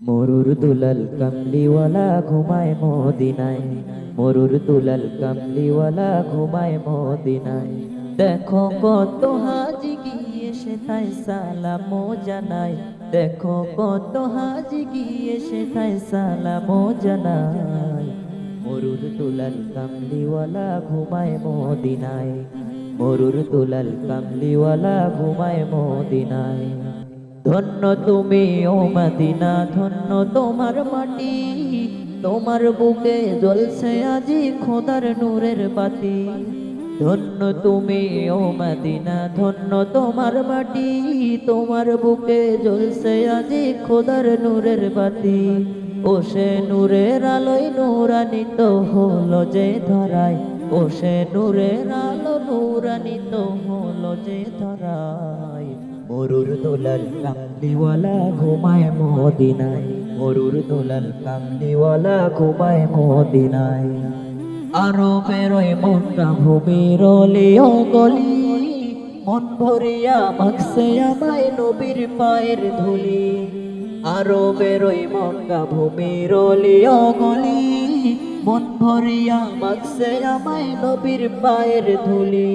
মরুর দুলাল কামলিওয়ালা ঘুমায় মদিনায়। মরুর দুলাল কামলিওয়ালা ঘুমায় মদিনায়। দেখো কত হাজি গিয়ে সেথায় সালামো জানায়। দেখো কত হাজি গিয়ে সেথায় সালামো জানায়। মরুর দুলাল কামলিওয়ালা ঘুমায় মদিনায়। মরুর দুলাল কামলিওয়ালা ঘুমায় মদিনায়। ধন্য তুমি ও মদিনা, ধন্য তোমার মাটি। তোমার বুকে জ্বলছে আজি খোদার নূরের বাতি। ধন্য তুমি ও মদিনা, ধন্য তোমার মাটি। তোমার বুকে জ্বলছে আজি খোদার নূরের বাতি। ও সে নূরের আলোয় নূরানিত হলো যে ধরায়। ও সে নূরের আলো নূরানিত হলো যে ধরায়। মরুর দোলাল কামলিওয়ালা ঘুমায় মদিনায়। মরুর দোলাল কামলিওয়ালা ঘুমায় মদিনায়। আরও বেরোয় মনটা ভূমির গলি। মন ভরিয়া মাখছে আমায় নবীর পায়ের ধুলি। আরও বেরোয় মনটা ভূমির গলি। মন ভরিয়া মাখছে আমায় নবীর পায়ের ধুলি।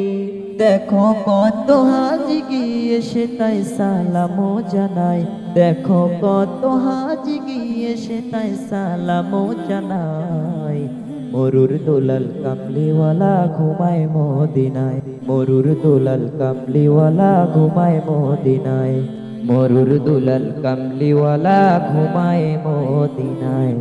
দেখো কত হাজি গিয়ে সে তাই সালামো জানাই। দেখো কত হাজি গিয়ে সে তাই সালামো জানাই। মরুর দোলাল কামলিওয়ালা ঘুমায় মদিনায়। মরুর দোলাল কামলিওয়ালা ঘুমায় মদিনায়। মরুর দুলাল কামলিওয়ালা ঘুমায় মদিনায়।